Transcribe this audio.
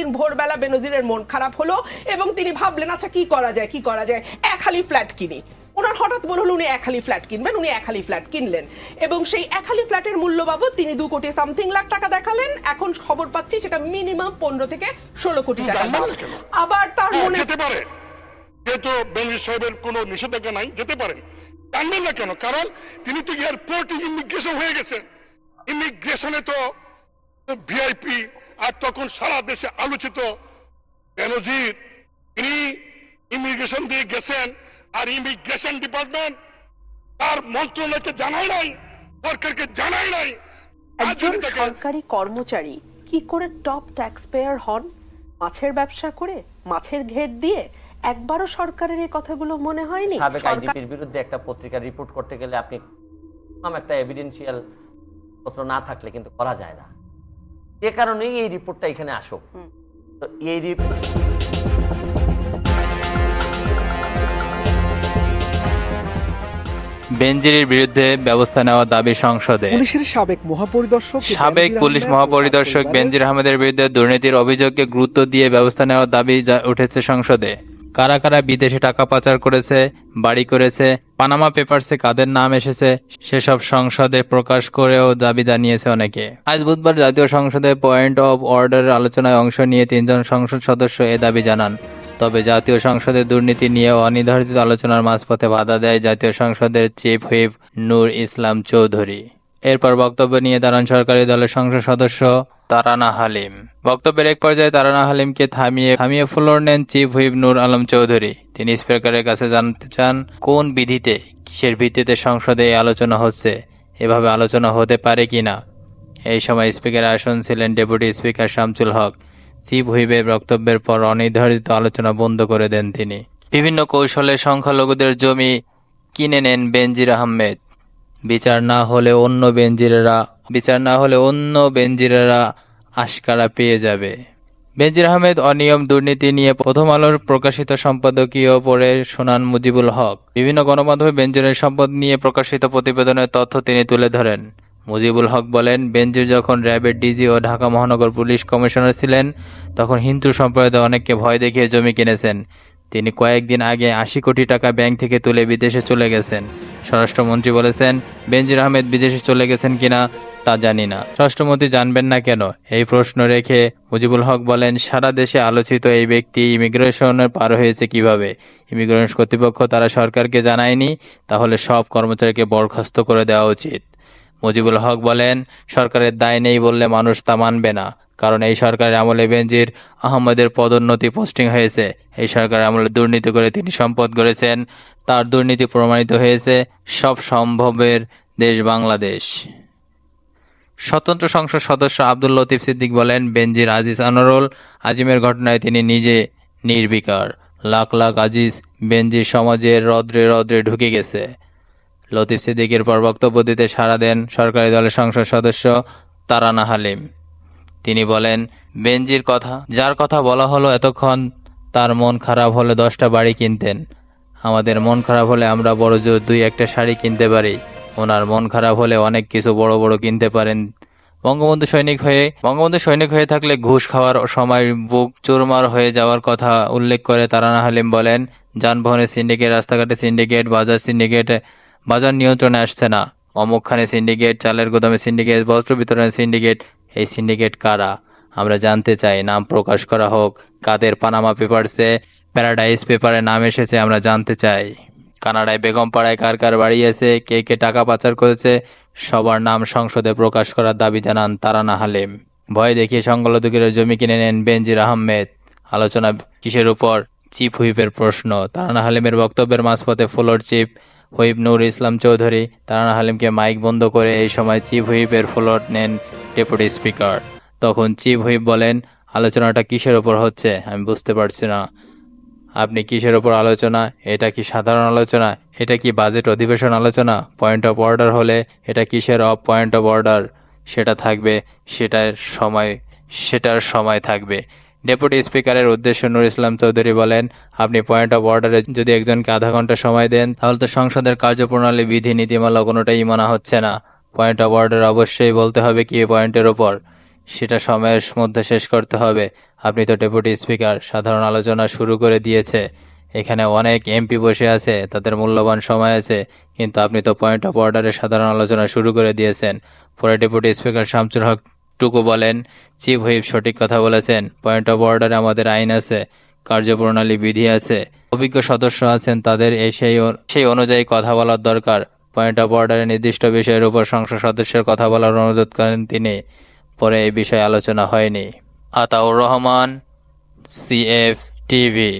দিন ভোরবেলা বেনজিরের মন খারাপ হলো এবং তিনি ভাবলেন আচ্ছা কি করা যায় কি করা যায়? এক হালি ফ্ল্যাট কিনি। ওনার হঠাৎ মনে হলো উনি এক হালি ফ্ল্যাট কিনবেন উনি এক হালি ফ্ল্যাট কিনলেন। এবং সেই একহালি ফ্ল্যাটের মূল্য বাবদ তিনি দু কোটি সামথিং লাখ টাকা দেখালেন। এখন খবর পাচ্ছি সেটা মিনিমাম পনেরো থেকে ষোলো কোটি টাকা। জানবেন দাম। না কেন? আবার তার মনে যেতে পারে। যেহেতু বেনজির সাহেবের কোনো নিষেধাজ্ঞা নাই যেতে পারেন। জানবেন না কেন? কারণ তিনি তো এয়ারপোর্টে ইমিগ্রেশন হয়ে গেছে ইমিগ্রেশনে তো ভিআইপি আর তখন সারা দেশে আলোচিত বেনজির তিনি ইমিগ্রেশন দিয়ে গেছেন আর ইমিগ্রেশন ডিপার্টমেন্ট তার মন্ত্রণালয়কে জানায় নাই সরকারকে জানায় নাই। একজন সরকারি কর্মচারী কি করে টপ ট্যাক্স পেয়ার হন? মাছের ব্যবসা করে মাছের ঘের দিয়ে একবারও সরকারের এই কথাগুলো মনে হয়নি? সাবেক আইজিপির বিরুদ্ধে একটা পত্রিকা রিপোর্ট করতে গেলে আপনি একটা এভিডেন্সিয়াল পত্র না থাকলে কিন্তু করা যায় না। যে কারণেই এই রিপোর্টটা এখানে আসুক তো এই রিপোর্ট বেনজিরের বিরুদ্ধে ব্যবস্থা নেওয়ার দাবি সংসদে। পুলিশের সাবেক মহাপরিদর্শক সাবেক পুলিশ মহাপরিদর্শক বেনজির আহমেদের বিরুদ্ধে দুর্নীতির অভিযোগকে গুরুত্ব দিয়ে ব্যবস্থা নেওয়ার দাবি উঠেছে সংসদে। কারা কারা বিদেশে টাকা পাচার করেছে, বাড়ি করেছে পানামা পেপারসে কাদের নাম এসেছে, সেসব সংসদে প্রকাশ করেও দাবি জানিয়েছে অনেকে। আজ বুধবার জাতীয় সংসদে পয়েন্ট অব অর্ডারের আলোচনায় অংশ নিয়ে তিনজন সংসদ সদস্য এ দাবি জানান। তবে জাতীয় সংসদে দুর্নীতি নিয়ে অনির্ধারিত আলোচনার মাঝপথে বাধা দেয় জাতীয় সংসদের চিফ হুইপ নূর ইসলাম চৌধুরী এরপর বক্তব্য নিয়ে দাঁড়ান সরকারি দলের সংসদ সদস্য তারানা হালিম। বক্তব্যের এক পর্যায়ে তারানা হালিমকে থামিয়ে থামিয়ে ফ্লোর নেন চিফ হুইপ নূর আলম চৌধুরী। তিনি স্পিকারের কাছে জানতে চান, কোন বিধিতে, কিসের ভিত্তিতে সংসদে এই আলোচনা হচ্ছে? এভাবে আলোচনা হতে পারে কিনা? এই সময় স্পিকার আসন ছিলেন deputy speaker Shamsul Haque. Chief হুইপের বক্তব্যের পর অনির্ধারিত আলোচনা বন্ধ করে দেন তিনি। বিভিন্ন কৌশলে সংখ্যালঘুদের জমি কিনে নেন বেনজির আহমেদ। বিচার না হলে অন্য বেনজিরেরা বিচার না হলে অন্য বেনজিরেরা আশকারা পেয়ে যাবে। বেনজির আহমেদ অনিয়ম দুর্নীতি নিয়ে প্রথম আলোর প্রকাশিত সম্পাদকীয় পড়ে শোনান মুজিবুল হক। বিভিন্ন গণমাধ্যমে বেনজিরের সম্পদ নিয়ে প্রকাশিত প্রতিবেদনের তথ্য তিনি তুলে ধরেন। মুজিবুল হক বলেন বেনজির যখন র্যাবের ডিজি ও ঢাকা মহানগর পুলিশ কমিশনার ছিলেন, তখন হিন্দু সম্প্রদায় অনেককে ভয় দেখিয়ে জমি কিনেছেন। তিনি কয়েকদিন আগে আশি কোটি টাকা ব্যাংক থেকে তুলে বিদেশে চলে গেছেন। স্বরাষ্ট্রমন্ত্রী বলেছেন, বেনজির আহমেদ বিদেশে চলে গেছেন কিনা তা জানি না। স্বরাষ্ট্রমন্ত্রী জানবেন না কেন? এই প্রশ্ন রেখে মুজিবুল হক বলেন, সারা দেশে আলোচিত এই ব্যক্তি ইমিগ্রেশনের পার হয়েছে কীভাবে? ইমিগ্রেশন কর্তৃপক্ষ তারা সরকারকে জানায়নি, তাহলে সব কর্মচারীকে বরখাস্ত করে দেওয়া উচিত। মুজিবুল হক বলেন, সরকারের দায় নেই বললে মানুষ তা মানবে না। কারণ এই সরকারের আমলে বেনজির আহমদের পদোন্নতি পোস্টিং হয়েছে। এই সরকারের আমলে দুর্নীতি করে তিনি সম্পদ গড়েছেন। তার দুর্নীতি প্রমাণিত হয়েছে সব সম্ভবের দেশ বাংলাদেশ। স্বতন্ত্র সংসদ সদস্য আব্দুল লতিফ সিদ্দিক বলেন, বেনজির আজিজ আনোরুল আজিমের ঘটনায় তিনি নিজে নির্বিকার। লাখ লাখ আজিজ বেনজির সমাজের রদ্রে রদ্রে ঢুকে গেছে। লতিফ সিদ্দিকের পর বক্তব্য দিতে সাড়া দেন সরকারি দলের সংসদ সদস্য তারানা হালিম। তিনি বলেন, বেনজির কথা, যার কথা বলা হলো এতক্ষণ, তার মন খারাপ হলে দশটা বাড়ি কিনতেন। আমাদের মন খারাপ হলে আমরা বড় জোর দুই একটা শাড়ি কিনতে পারি। ওনার মন খারাপ হলে অনেক কিছু বড় বড় কিনতে পারেন। বঙ্গবন্ধু সৈনিক হয়ে, বঙ্গবন্ধু সৈনিক হয়ে থাকলে ঘুষ খাওয়ার সময় বুক চুরমার হয়ে যাওয়ার কথা উল্লেখ করে তারানা হালিম বলেন, যানবাহনের সিন্ডিকেট রাস্তাঘাটে সিন্ডিকেট, বাজার সিন্ডিকেট বাজার নিয়ন্ত্রণে আসছে না। অমুকখানে সিন্ডিকেট চালের গোদামে সিন্ডিকেট বস্ত্র বিতরণের সিন্ডিকেট এই সিন্ডিকেট কারা? আমরা জানতে চাই, নাম প্রকাশ করা হোক। কাদের পানামা পেপারসে প্যারাডাইস পেপারে নাম এসেছে আমরা জানতে চাই। কানাডায় বেগম পাড়ায় কার কার বাড়ি আছে, কে কে টাকা পাচার করেছে, সবার নাম সংসদে প্রকাশ করার দাবি জানান তারানা হালিম। ভয় দেখিয়ে সংখ্যালঘুদের জমি কিনে নেন বেনজির আহমেদ। আলোচনা কিসের উপর? চিফ হুইপের প্রশ্ন। তারানা হালিমের বক্তব্যের মাঝপথে floor chief whip Noor Islam Chowdhury, Tarana হালিমকে mike বন্ধ করে এই সময় চিফ হুইপের ফ্লোর নেন ডেপুটি স্পিকার। তখন চিফ হুইপ বলেন, আলোচনাটা কিসের ওপর হচ্ছে? আমি বুঝতে পারছি না। আপনি কিসের ওপর আলোচনা? এটা কি সাধারণ আলোচনা? এটা কি বাজেট অধিবেশন আলোচনা? পয়েন্ট অফ অর্ডার হলে এটা কিসের অফ পয়েন্ট অফ অর্ডার? সেটা থাকবে, সেটার সময় সেটার সময় থাকবে। ডেপুটি স্পিকারের উদ্দেশ্য নূর ইসলাম চৌধুরী বলেন, আপনি পয়েন্ট অফ অর্ডারে যদি একজনকে আধা ঘণ্টা সময় দেন, তাহলে তো সংসদের কার্যপ্রণালী, বিধি, নীতিমালা কোনোটাই মানা হচ্ছে না। পয়েন্ট অফ অর্ডার অবশ্যই বলতে হবে কি পয়েন্টের ওপর সেটা সময়ের মধ্যে শেষ করতে হবে। আপনি তো ডেপুটি স্পিকার সাধারণ আলোচনা শুরু করে দিয়েছে। এখানে অনেক এমপি বসে আছে, তাদের মূল্যবান সময় আছে, কিন্তু আপনি তো পয়েন্ট অফ অর্ডারে সাধারণ আলোচনা শুরু করে দিয়েছেন। পরে ডেপুটি স্পিকার শামসুল হক টুকু বলেন, চিফ হুইপ সঠিক কথা বলেছেন। পয়েন্ট অফ অর্ডারে আমাদের আইন আছে, কার্যপ্রণালী বিধি আছে, অভিজ্ঞ সদস্য আছেন, তাদের সেই সেই অনুযায়ী কথা বলার দরকার। পয়েন্ট অফ অর্ডারে নির্দিষ্ট বিষয়ের উপর সংসদ সদস্যের কথা বলার অনুরোধ করেন তিনি। পরে এই বিষয়ে আলোচনা হয়নি। Ataur Rahman, C F TV.